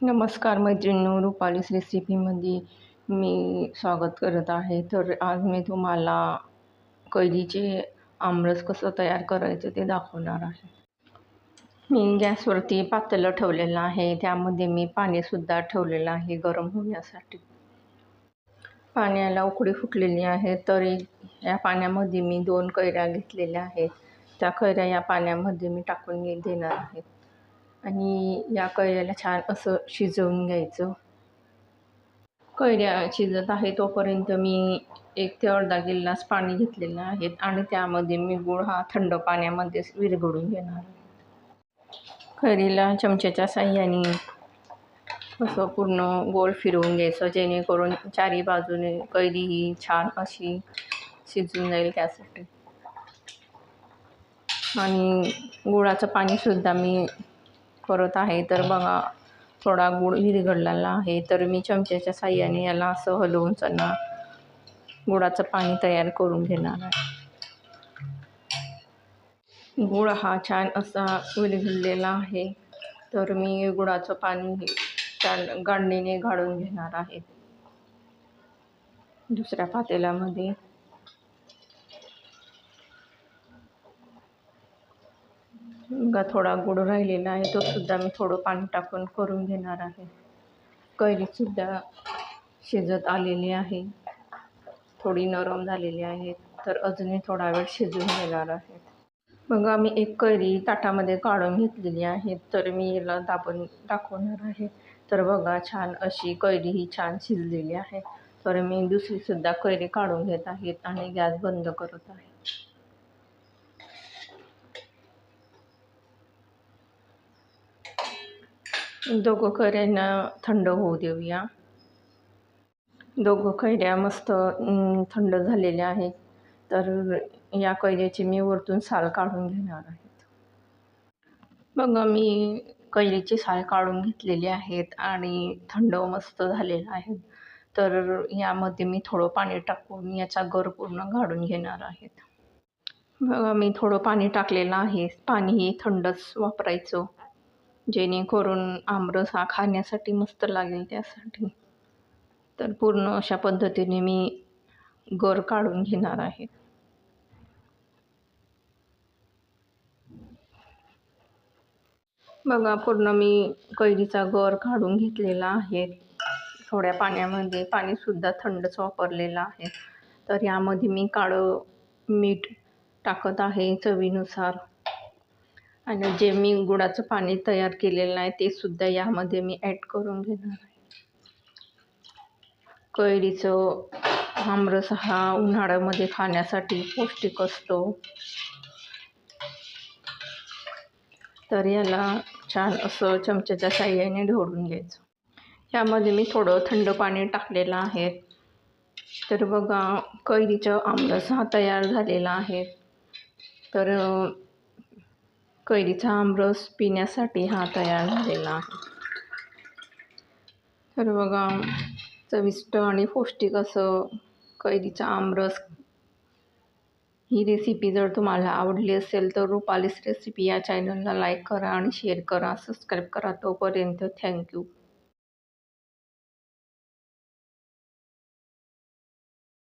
नमस्कार मैत्रिणींनो रुपालीस रेसिपीमध्ये मी स्वागत करत आहे. तर आज मी तुम्हाला कैरीचे आमरस कसं तयार करायचं ते दाखवणार आहे. मी गॅसवरती पातेलं ठेवलेलं आहे. त्यामध्ये मी पाणीसुद्धा ठेवलेलं आहे गरम होण्यासाठी. पाण्याला उकळी फुटलेली आहे. तरी या पाण्यामध्ये मी दोन कैऱ्या घेतलेल्या आहेत. त्या कैऱ्या या पाण्यामध्ये मी टाकून देणार आहे. आणि या कैऱ्याला छान असं शिजवून घ्यायचं. कैऱ्या शिजत आहे तोपर्यंत मी एक ते अर्धा गिल्लास पाणी घेतलेलं आहे आणि त्यामध्ये मी गूळ हा थंड पाण्यामध्येच विरघळून घेणार कैरीला चमच्याच्या साह्याने असं पूर्ण गोल फिरवून घ्यायचं जेणेकरून चारी बाजूने कैरी ही छान अशी शिजून जाईल त्यासाठी. आणि गुळाचं पाणीसुद्धा मी करत आहे तर बघा थोडा गुळ विरघळलेला आहे तर मी चमच्याच्या साह्याने याला असं हलवून चणा गुळाचं पाणी तयार करून घेणार आहे. गुळ हा छान असा विरघळलेला आहे तर मी गुळाचं पाणी छान गाळणीने गाळून घेणार आहे. दुसऱ्या पातेल्यामध्ये गा थोडा गुड राहिलेला आहे तोसुद्धा मी थोडं पाणी टाकून करून घेणार आहे. कैरीसुद्धा शिजत आलेली आहे. थोडी नरम झालेली आहे तर अजूनही थोडा वेळ शिजून घेणार आहे. मग आम्ही एक कैरी ताटामध्ये काढून घेतलेली आहे तर मी याला दाबून दाखवणार आहे. तर बघा छान अशी कैरी ही छान शिजलेली आहे. तर मी दुसरीसुद्धा कैरी काढून घेत आहेत आणि गॅस बंद करत आहे. दोघं कैऱ्यांना थंड होऊ देऊया. दोघं कैऱ्या मस्त थंड झालेल्या आहेत. तर या कैऱ्याची मी वरतून साल काढून घेणार आहेत बघा मी कैरीची साल काढून घेतलेली आहेत आणि थंड मस्त झालेलं आहे. तर यामध्ये मी थोडं पाणी टाकून याचा गर पूर्ण काढून घेणार आहेत बघा मी थोडं पाणी टाकलेलं आहे. पाणीही थंडच वापरायचं. जेणेकरून आमरस हा खाण्यासाठी मस्त लागेल त्यासाठी. तर पूर्ण अशा पद्धतीने मी गर काढून घेणार आहे. बघा पूर्ण मी कैरीचा गर काढून घेतलेला आहे. थोड्या पाण्यामध्ये पाणीसुद्धा थंडच वापरलेलं आहे. तर यामध्ये मी काळं मीठ टाकत आहे चवीनुसार. आणि जे मी गुळाचं पाणी तयार केलेलं आहे ते सुद्धा यामध्ये मी ॲड करून घेणार आहे. कैरीचं आमरस हा उन्हाळ्यामध्ये खाण्यासाठी पौष्टिक असतो. तर याला छान असं चमच्याच्या साह्याने ढवळून घ्यायचं. यामध्ये मी थोडं थंड पाणी टाकलेलं आहे. तर बघा कैरीचं आमरस हा तयार झालेला आहे. तर कैरीचा आमरस पिण्यासाठी हा तयार झालेला आहे. तर बघा चविष्ट आणि पौष्टिक असं कैरीचा आमरस. ही रेसिपी जर तुम्हाला आवडली असेल तर रुपालीस रेसिपी या चॅनलला लाईक करा आणि शेअर करा. सबस्क्राईब करा तोपर्यंत. थँक्यू